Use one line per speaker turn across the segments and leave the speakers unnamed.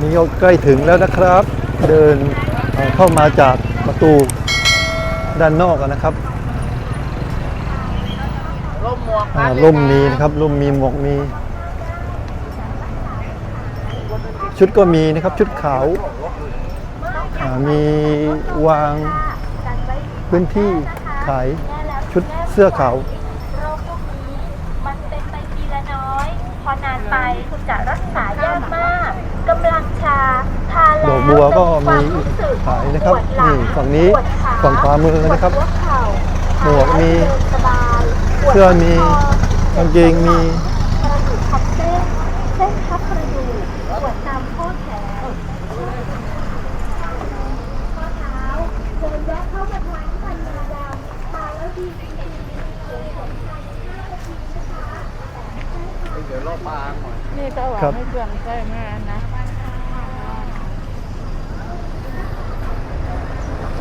นี่ก็ใกล้ถึงแล้วนะครับ เดินเอ่อเข้ามาจากประตูด้านนอกอะนะครับ
ร่มหมวก
อ่าร่มมีนะครับร่มมีหมวกมี ชุดก็มีนะครับชุดขาวอ่ามีวางพื้นที่ขายชุดเสื้อขาว
โรคพวกนี้มันเป็นไปทีละน้อย พอนานไปคุณจะรักษายากมากกำลังชาทาแล้ว
ดอกบัวก็
จะ
มี
ความรู้สึก
ขายนะครับ
ปวดหลัง
นี่ฝั่งนี้
ปวดขา
ฝั่งขวามือนะครับ
ปวดหัวเข่า
หมวกมี
เดินสบายปวด
เสื้อมี
ค
กางเกงมี
กระดูกทับเส้นเส้นทับกระดูกปวดตามข้อแขนข้อเท้าเดินแวะเข้ามาทานพันนาดำมาแล้วดีจริงๆเลยผลภายในห้านาทีนะคะ
เดี๋ยวรอบปางหน่อย
นี่ก็หวั
ครั
ง
บ
ให้เครื่องใช้งานนะ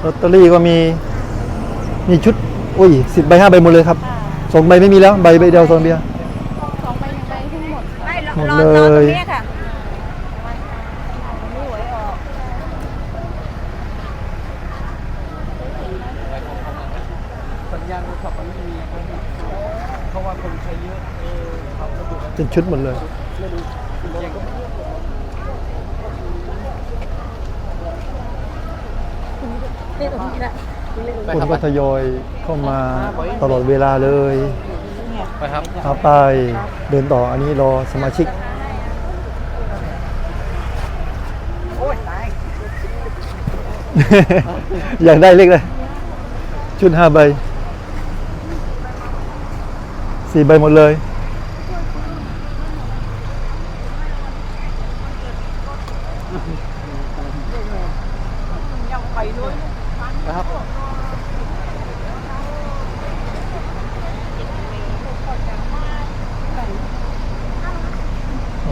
ลอตเตอรี่ก็มีมีชุดอุ้ยสิบใบห้าใบหมดเลยครับสองใบไม่มีแล้วใบใบเดียวสองเบียร์
สองใบยังใบทั้งหมดค่ะ
ไม่
หมด
รอ
เลย
รอตรงนี้ค่ะ
ไม่หวยออก
สัญญ นี่
ตรงนี้แหละ
คนก็ทยอยเข้ามาตลอดเวลาเลย
ไปครับ
เอาไปเดินต่ออันนี้รอสมาชิก
โอ้ยตาย
อยากได้เล็กเลย ชุดห้าใบสี่ใบหมดเลย
ยังไปด้วย
นะครับ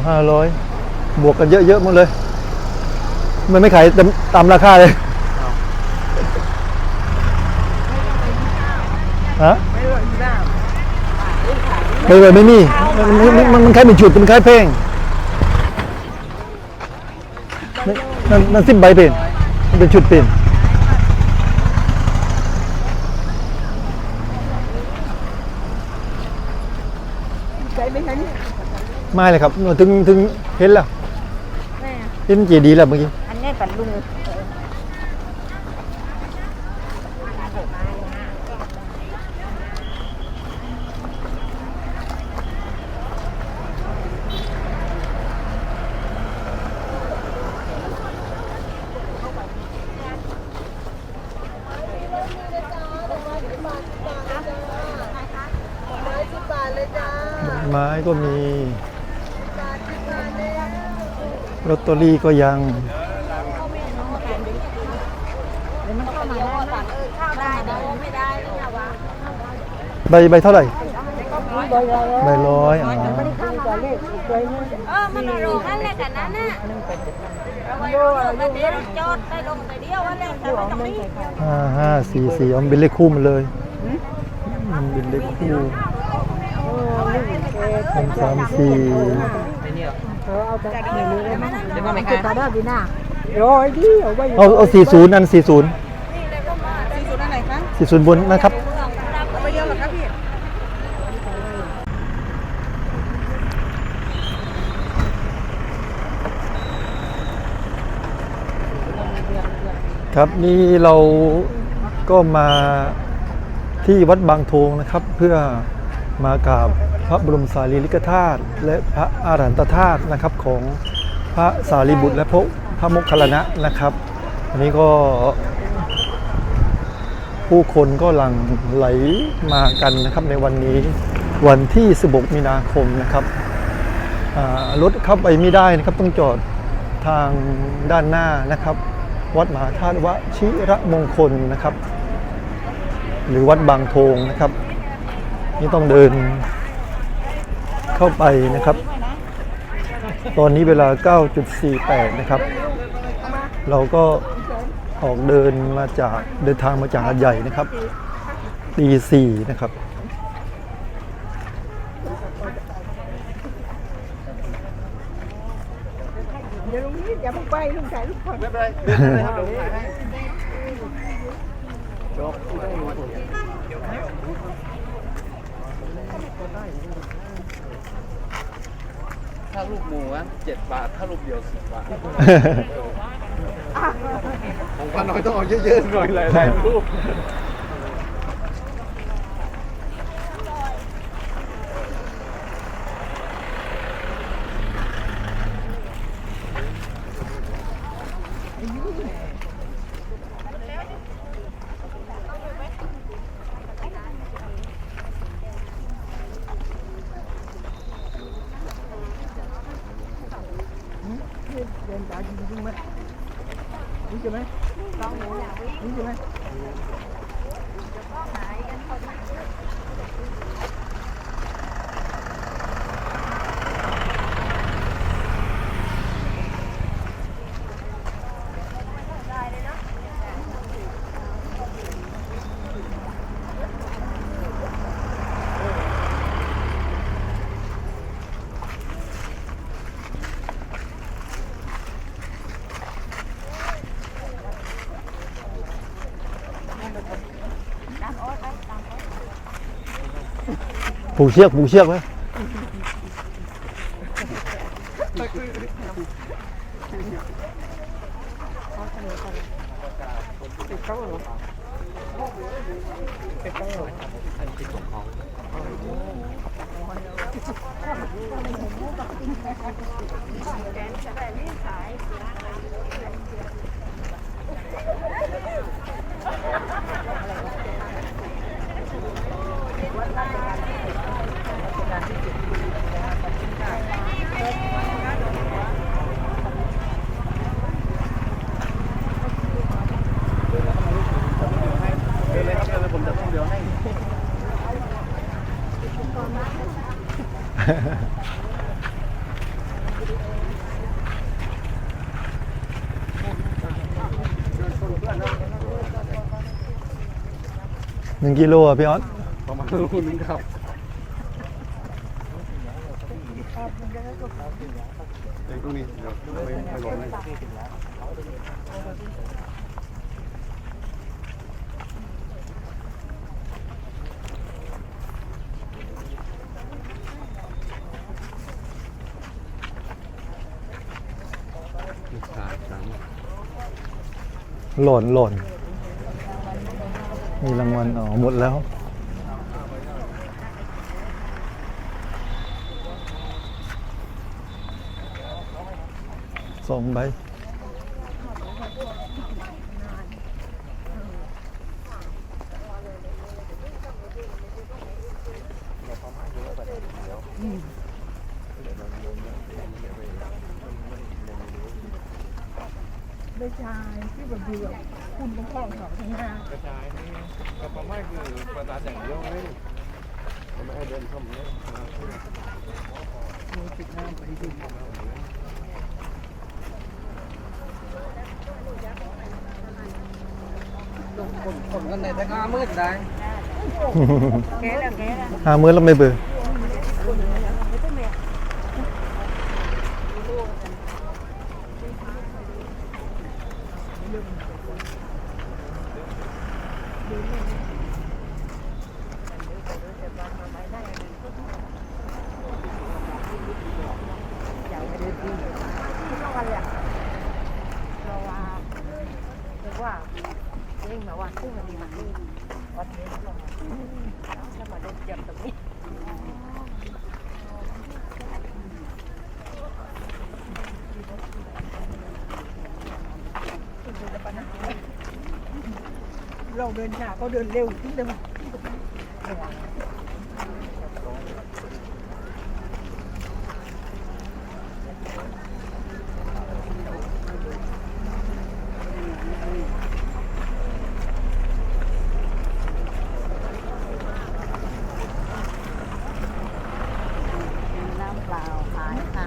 ห้าร้อยบ วกกันเยอะๆหมดเลย มันไม่ขายตามตามราคาเลยฮะ
ไม่รู้อีกแล้ว
ไม่เลยไม่มีมันมันมันมันคล้ายเป็นจุดมันคล้ายเพลงนั่นนั่นนั่นสิบใบเป็นมันเป็นชุดเป็น
ใจไม่เห็น
ไม่เลยครับถึงถึงเห็นแล้ว
นี่มั
นเจดีย์แล้วเมื่อกี้
อันนี้ปันลุง
ไม้ก็มี ลอตเตอรี่ก็ยัง
ได้ได้ไม่ได้เนี่ยว่า
ใบใบเท่าไหร่ใบร้อยอ๋อ
เออมันลงนั่นแหละกันนั่นน่ะเอาไว้ลงไปเดียวจอดไปลงไปเดียวว่าเล่นแต่ไม่ต้องรีบ
ห้าห้าสี่สี่เอาเป็นเลขคู่หมันเลยมันเป็นเลขคู่สองสามสี่
ไอ้เนี่ย
เดี๋ยวมาไม่ค่ะ
เอาเอาสี่ศูนย์อันสี่ศูนย์
สี่สุดอันไหนคะ
สี่ศูนย์บนนะครับ
เอาไปเดียวเหรอคะพี่
ครับนี่เราก็มาที่วัดบางโทงนะครับ เพื่อมากราบ ระบรมสารีริกธาตุและพระอารันตธาตุนะครับของพระสารีบุตรและพระพระมคคัลานะนะครับ อันนี้ก็ผู้คนก็หลั่งไหลมากันนะครับในวันนี้วันที่ 16 มีนาคมนะครับรถเข้าไปไม่ได้นะครับต้องจอดทางด้านหน้านะครับ วัดมหาธาตุวชิระมงคลนะครับ หรือวัดบางโทงนะครับ นี่ต้องเดิน เข้าไปนะครับ ตอนนี้เวลา 9.48 นะครับ เราก็ออกเดินมาจากเดินทางมาจากหาดใหญ่นะครับตีสี่นะครับ
เดี๋ยวลุงนิดอย่าเพิ่งไปลุงถ่ายรูปก่อน
ไม่เป็นไรเดินเลยครับเดี๋ยวผมถ่ายให้จบ ถ้าลูกหมูอะเจ็ดบาท ถ้าลูกเดียวสิบบาท ของพันน้อยต้องเอาเยอะๆหน่อยหลายๆรูป
เดินตาจริงไหมนี่ใช่ไหมลองหมูนี่ใช่ไหม
ผูกเชือกผูกเชือกไว้
เดินเลยครับเดินเลยผมจะต้องเดียวให้
หนึ่ งกิโลอะพี่ออส
ประมาณรูนึงครับเดี๋ยวตรงนี้เดี๋ยวไม่ไม่ลงให้สามสาม
หล่นหล่น มีรางวัลอ๋อหมดแล้ว สองใบ
ไม่ใช่ที่แบบดูแบบ คุณต้องคล้องเขาทั้งหน้าก
ระจายนี่กระป๋องไม่คือประสานอย่างเดียวเลยไม่ให้เดินเข้ามาเลย
มือติดน้ำไปดู
คนคนกันในทางงามืดได้
แกแล้วแกแล้ว
ห้ามื้อแล้วไม่เบื่อ
เราว่าเรียกว่าเระหว่าซึ่มันมีมันนี่วัดนี้เราถ้ามาเดินจับตรงนี้เราเดินช้าเขาเดินเร็วขึ้นเลยน้ำเปล่าขายค่ะ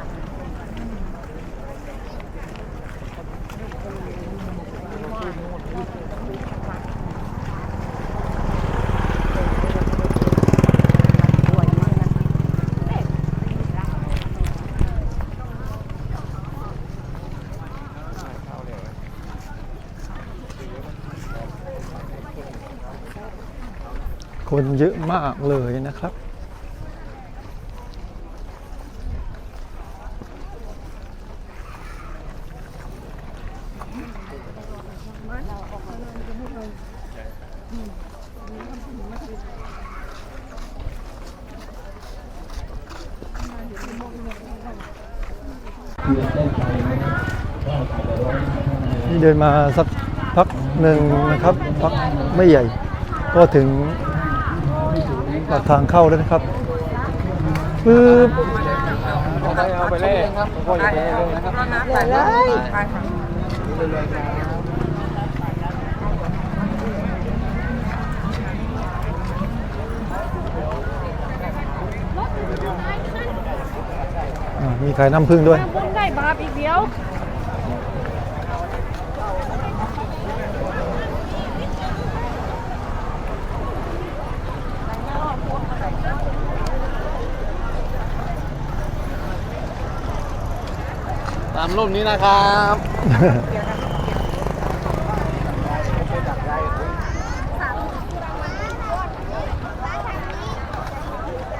คนเยอะมากเลยนะครับ นี่เดินมาสักพักหนึ่งนะครับ พักไม่ใหญ่ ก็ถึง ปากทางเข้าแล้วนะครับปึ๊บ
เอาไปเลยครับพ่ออย่าไปเลยนะครับ
เลย
มีขายน้ำผึ้งด้วย
เพิ่งได้บาปอีกเดียว
ตามรูปนี้นะครับ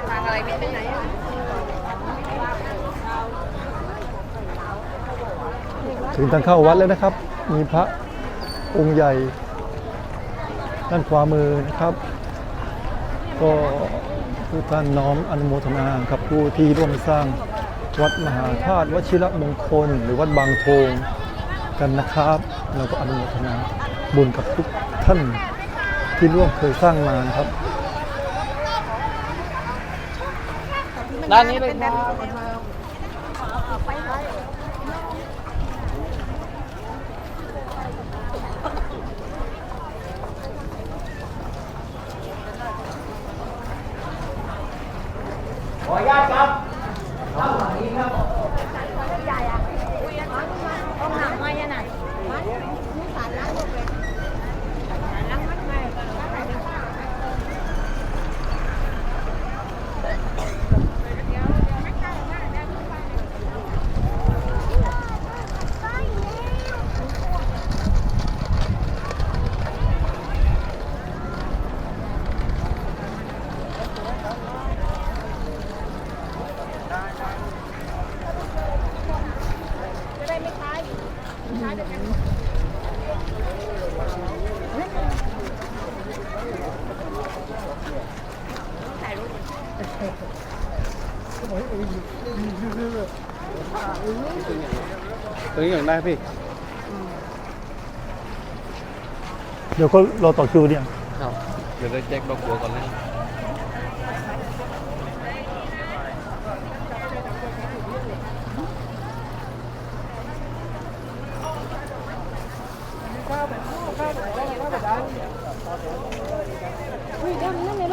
ทางอะไรไม่ไปไหนอะ
ถึงทางเข้าวัดแล้วนะครับ มีพระองค์ใหญ่ ด้านขวามือนะครับ ก็ทุกท่านน้อมอนุโมทนากับผู้ที่ร่วมสร้าง วัดมหาธาตุวชิระมงคล หรือวัดบางโทงกันนะครับเราก็อนุโมทนาบุญกับทุกท่านที่ร่วมเคยสร้างมานะครับ
ด้านนี้เลยครับ
ต้องหนักมายังไง
ตรงนี้อย่าง ได้พี่
เดี๋ยวก็รอต่อคิวเนี่ย
ครับ เดี๋ยวได้แจ็คดอกบัวก่อนเลย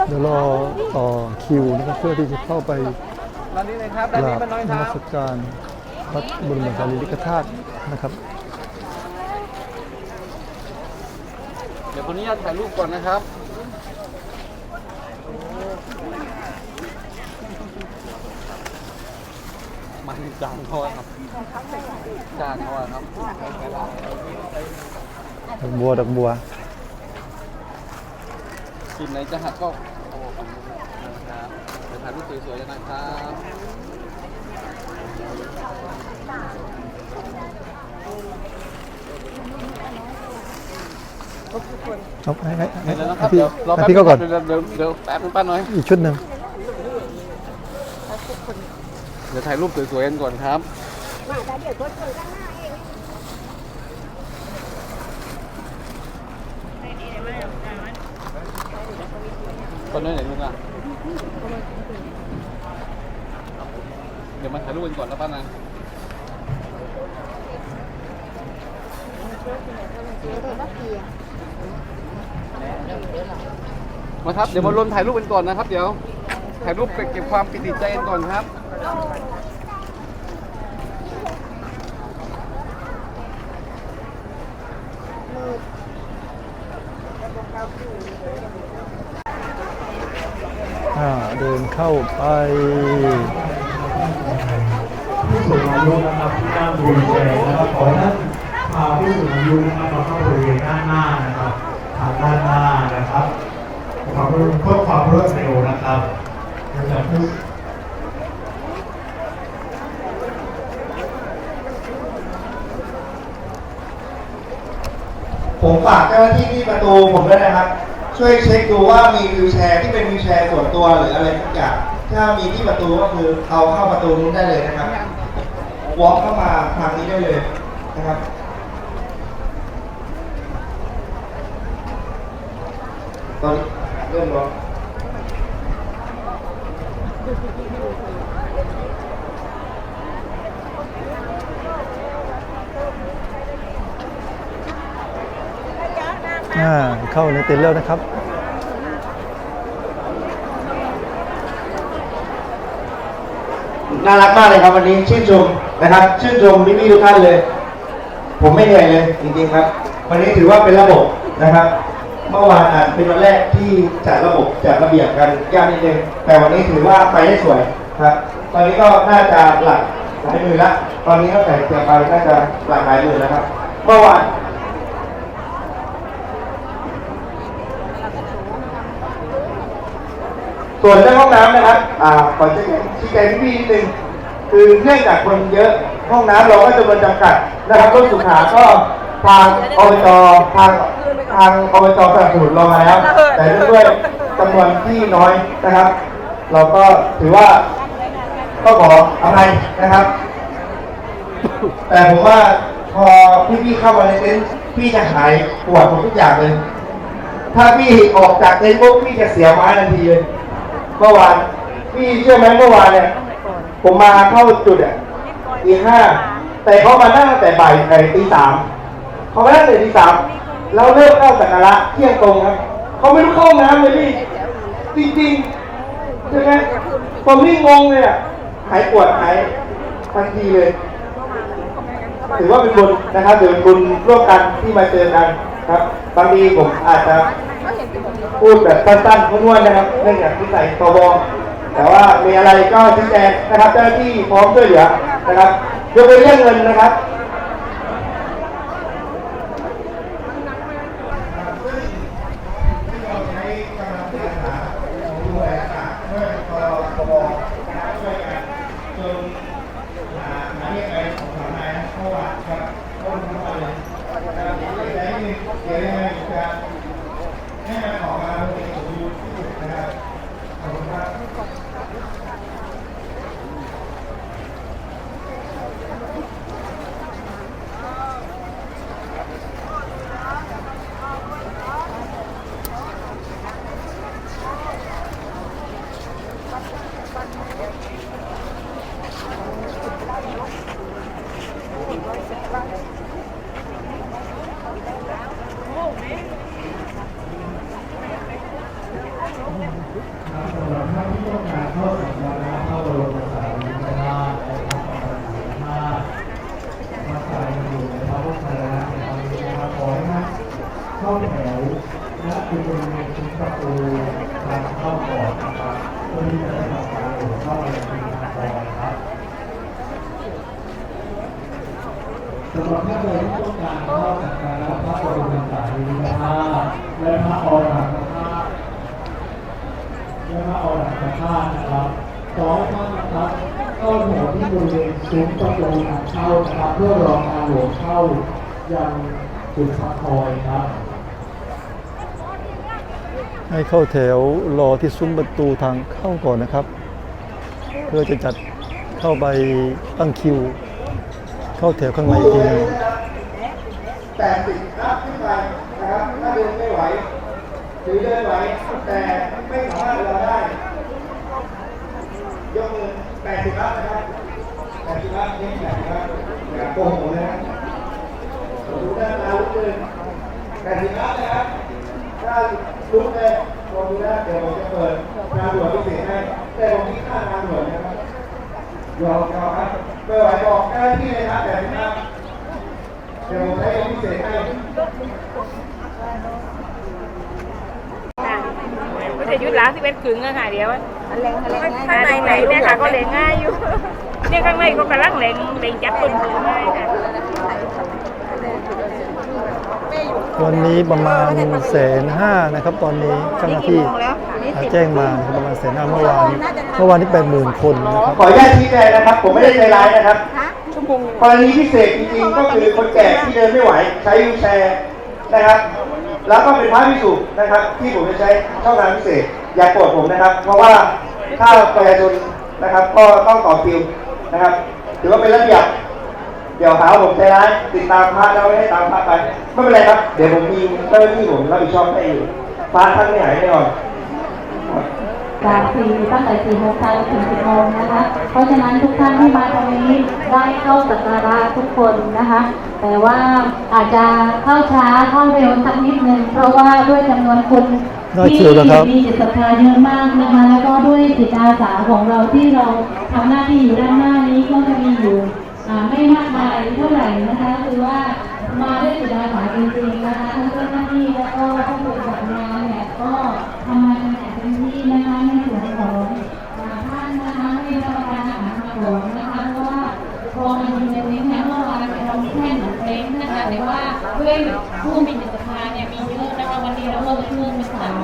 เดี๋ยวรอต่อคิวนะครับเพื่อที่จะเข้าไป
ด้านนี้เลยครับ
ก
ด้านนี้
ราบ
เป็นน้อย
น
ครั
มั
บ
สการ พระบรมสารีริกธาตุนะครับ
เดี๋ยวคนนี้จะถ่ายรูปก่อนนะครับมันจางเขาอะครับจางเขาอะครับ
ดอกบัวดอกบัว
ทีมไหนจะหักก็เอาออกฝั่งนู้นนะครับเดี๋ยวถ่ายรูปสวยๆกันนะครับ
เอาให้ให้ให้
เดี๋ยวนะค
ให้
รับ
พี่
เดี๋ยวรอ
ให้
แป๊บ
พี่ก็ก่อน
เดี๋ยวเดี๋ยวเดี๋ยวแป๊บนึงป้าหน่อย
อีกชุดหนึ่ง
เดี๋ยวถ่ายรูปสวยๆกันก่อนครับตอนนี้ไหนลุงอะเดี๋ยวมาถ่ายรูปกันก่อนนะป้านะ มาครับ เดี๋ยวมารวมถ่ายรูปกันก่อนนะครับ เดี๋ยว ถ่ายรูปเก็บความปิติใจกันก่อนครับ
เดินเข้าไป
ผู้สูงอายุนะครับที่นั่งวีลแชร์นะครับขอให้ท่านพาผู้สูงอายุนะครับมาเข้าบริเวณด้านหน้านะครับ ทางด้านหน้านะครับ
ความเพื่อความรวดเร็วนะครับเราจะพูด
ผมฝากเจ้าหน้าที่ที่ประตูผมด้วยนะครับ ช่วยเช็คดูว่ามีวิวแชร์ที่เป็นวิวแชร์ส่วนตัวหรืออะไรทุกอย่างถ้ามีที่ประตูก็คือเอาเข้าประตูนู้นได้เลยนะครับวอล์กเข้ามาทางนี้ได้เลยนะครับ ตอนนี้ เริ่มร้อน
อ่าเข้าในเต็นท์แล้วนะครับ
น่ารักมากเลยครับวันนี้ชื่นชมนะครับชื่นชมพี่ๆทุกท่านเลย ผมไม่เหนื่อยเลยจริงๆครับ วันนี้ถือว่าเป็นระบบนะครับ เมื่อวานอาจเป็นวันแรกที่จัดระบบจัดระเบียบกันยากนิดนึงแต่วันนี้ถือว่าไปได้สวยครับตอนนี้ก็น่าจะหลักหลายหมื่นละตอนนี้ตั้งแต่เตรียมไปน่าจะหลักหลายหมื่นแล้วครับเมื่อวานส่วนเรื่องห้องน้ำนะครับ อ่า ขอชี้ชี้แจงพี่นิดนึง คือเนื่องจากคนเยอะ ห้องน้ำเราก็จำนวนจำกัดนะครับรถสุขาก็ทางอบจทาง ทางอบจสนับสนุนเรามาแล้ว แต่เนื่องด้วยจำนวนที่น้อยนะครับ เราก็ถือว่าก็ขออภัยนะครับ แต่ผมว่าพอพี่ๆเข้ามาในเต็นท์พี่จะหายปวดหมดทุกอย่างเลย ถ้าพี่ออกจากเต็นท์ปุ๊บพี่จะเสียไม้ทันทีเลยเมื่อวานพี่เชื่อไหมเมื่อวานเนี่ยผมมาเข้าจุดอะตีห้าแต่เขามานั่งตั้งแต่บ่ายไอ้ตีสามเขามานั่งแต่ตีสาม แล้วเริ่มเข้าสักการะเที่ยงตรงครับเขาไม่รู้เข้าห้องน้ำเลยพี่จริงๆใช่ไหมผมนี่งงเลยอะหายปวดหายทันทีเลยถือว่าเป็นบุญนะครับถือเป็นบุญร่วมกันที่มาเจอกันครับบางทีผมอาจจะพูดแบบสั้นๆม้วนๆนะครับเนื่องจากที่ใส่ตบแต่ว่ามีอะไรก็ชี้แจงนะครับเจ้าหน้าที่พร้อมช่วยเหลือนะครับยกเว้นเรื่องเงินนะครับ
สำหรับท่านที่ต้องการเข้าสังวรเข้าบรมสารีริกธาตุและพระบรมธาตุมาใส่อยู่ในพระพุทธศาสนาในครั้งนี้นะครับขอให้ท่านเข้าแถวและเป็นบริเวณซุ้มประตูทางเข้าก่อนนะครับเพื่อที่จะได้ทำการโหวตเข้าไปในทางก่อนครับสำหรับท่านใดที่ต้องการเข้าสักการะพระบรมสารีริกธาตุและพระอรหันตธาตุ และพระอรหันตธาตุนะครับขอให้ท่านนะครับเข้าแถวที่บริเวณ ซุ้มประตูทางเข้านะครับเพื่อรอการโหวตเข้ายังจุดพักคอยครับ
ให้เข้าแถวรอที่ซุ้มประตูทางเข้าก่อนนะครับ เพื่อจะจัดเข้าไปตั้งคิว เข้าแถวข้างในอีกทีหนึง
แปดสิบนับขึ้นไปนะครับถ้าเดินไม่ไหวหรือเดินไหวแต่ไม่สามารถเดินได้ ยกมือแปดสิบนับนะครับแป ดสิบนับนี่แปดสิบนับอย่าโกงผมนะครับดูหน้าตาลุกเลยแปดสิบนับนะครับถ้าลุกเลยลองดูนะเดี๋ยวผมจะเปิดงานด่วนพิเศษให้แต่ผมคิดค่างานด่วนนะครับยอมยอมครับไม่ไหวบอกเจ้าหน้าที่เลยครับแปดสิบนับเดี๋ยวผมให้พิเศษให้
ก็จะยุดล้างที่เป็นขึงอะค่ะเดี๋ยว ข้างในไหนเนี่ยค่ะก็เลยง่ายอยู่ เนี่ยข้างในก็กำลังเลงเลงจับต้นมือง่ายค่ะ
วันนี้ประมาณแสนห้านะครับ ตอนนี้เจ้าหน้าที่แจ้งมาประมาณแสนห้าเมื่อวานเมื่อวานนี้แปดหมื่นคนนะครับ
ขออนุญาตชี้แจงนะครับ ผมไม่ได้ใจร้ายนะครับกรณีพิเศษจริงๆก็คือคนแก่ที่เดินไม่ไหวใช้วีลแชร์นะครับ แล้วก็เป็นพระพิสุนะครับ ที่ผมจะใช้ช่องทางพิเศษ อย่าโกรธผมนะครับ เพราะว่าถ้าประชาชนนะครับ ก็ต้องต่อคิวนะครับ ถือว่าเป็นระเบียบเดี๋ยวหาผมใจร้ายติดตามพระแล้วไม่ให้ตามพระไปไม่เป็นไรครับ เดี๋ยวผมมีเจ้าหน้าที่ผมรับผิดชอบให้อยู่พระท่านไม่หายแน่นอน
จากสี่ตั้งแต่สี่โมงเช้าถึงสิบโมงนะคะ เพราะฉะนั้นทุกท่านที่มาตรงนี้ได้เข้าสักการะทุกคนนะคะ แต่ว่าอาจจะเข้าช้าเข้าเร็วสักนิดนึงเพราะว่าด้วยจำนวนคน
ได้คิ
ที่
วแล้วครับ
มีจิตศรัทธาเยอะมากนะคะ แล้วก็ด้วยจิตอาสาของเราที่เราทำหน้าที่อยู่ด้านหน้านี้ก็จะมีอยู่ไม่มากมายเท่าไหร่นะคะคือว่ามาด้วยจิตอาสาจริงๆนะคะทั้งเจ้าหน้าที่แล้วก็ผู้ปฏิบัติงานเนี่ยก็ทำงานกันอย่างเต็มที่นะคะในส่วนของท่านนะคะไม่ได้รับประทานอาหารมาก่อนนะคะเพราะว่าพอมาดูในนี้เนี่ยเมื่อวานเรามีแค่หนึ่งเล้งนะคะแต่ว่าเพื่อผู้มีจิต นะคะวันนี้เราเริ่มเพิ่มเป็นสาม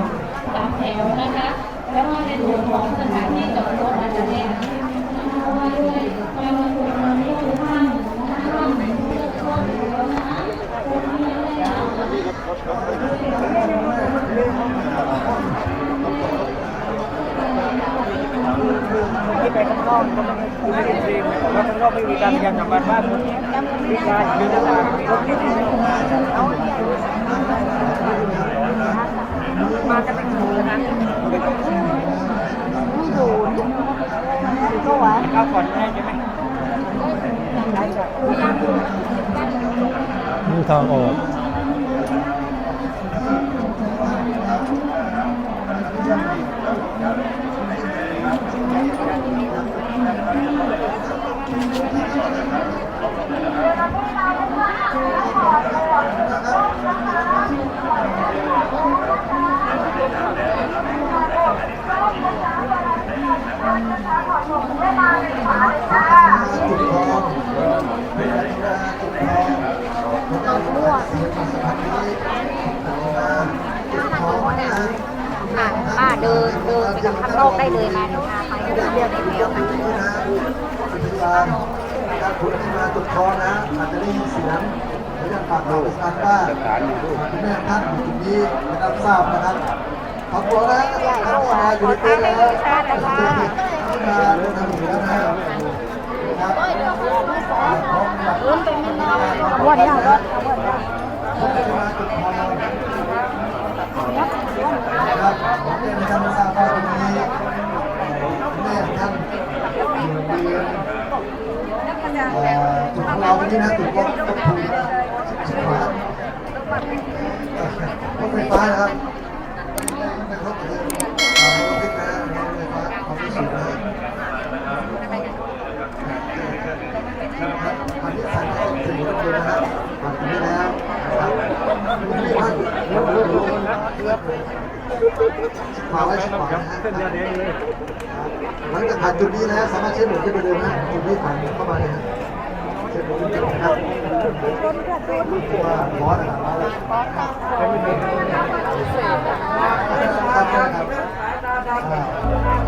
สามแถวนะคะ แล้วก็ในส่วนของสถานที่จอดรถอาจจะแน่นนะคะเพราะว่าด้วยจำนวนคนมันก็คือห้าหมื่นนะคะห้าหมื่นเพื่อช่วยเหลือนะคะคนที่ไม่ได้รับ
ที่ไปข้างนอกก็ไม่ได้คุยกันเองแต่ว่าข้างนอกไม่มีการพยายามทำบ้านบ้านมีการมีหน้าต่างมีรถที่ดี มากันเป็นหมู่นะก็หวานข้าวก่อนแม่ใช่ไหม
นี่ทางออก
ป้าเดินเดินไปกับข้างนอกได้เลยมาเดี๋ยวพาไปเดินเรียกได้แล้วค่ะ
การคุณที่มาจุดคอนะอาจจะได้ยินเสียงและอยากฝากเราประชาชนว่าคุณแม่ท่านอยู่จุดนี้ไม่รับทราบนะครับ ขอบคุณนะท่านที่มาอยู่ในเต็นท์แล้วที่มาเดินทางอยู่แล้วนะครับครับวันนี้รถครับผมเรียนให้ท่านทราบว่าตรงนี้แม่ท่านอยู่บริเวณเอ่อจุดของเราวันนี้นะจุดรถรถถูกชิบหายรถไฟฟ้านะครับไม่ครบเลยตามรถติดนะรถไฟฟ้าความรู้สึกนะอันนี้สั่งให้ถึงรถเลยนะครับผ่านตรงนี้แล้วนะครับนี่ครับรถรถรถ ขวาไว้ชิดขวานะฮะหลังจากผ่านจุดนี้แล้วสามารถเช็ดหมุนขึ้นไปเดินนะจุดนี้ผ่านเข้ามาเลยครับเช็คดูจริงๆนะครับว่าร้อนนะครับร้อนแล้วครับครับ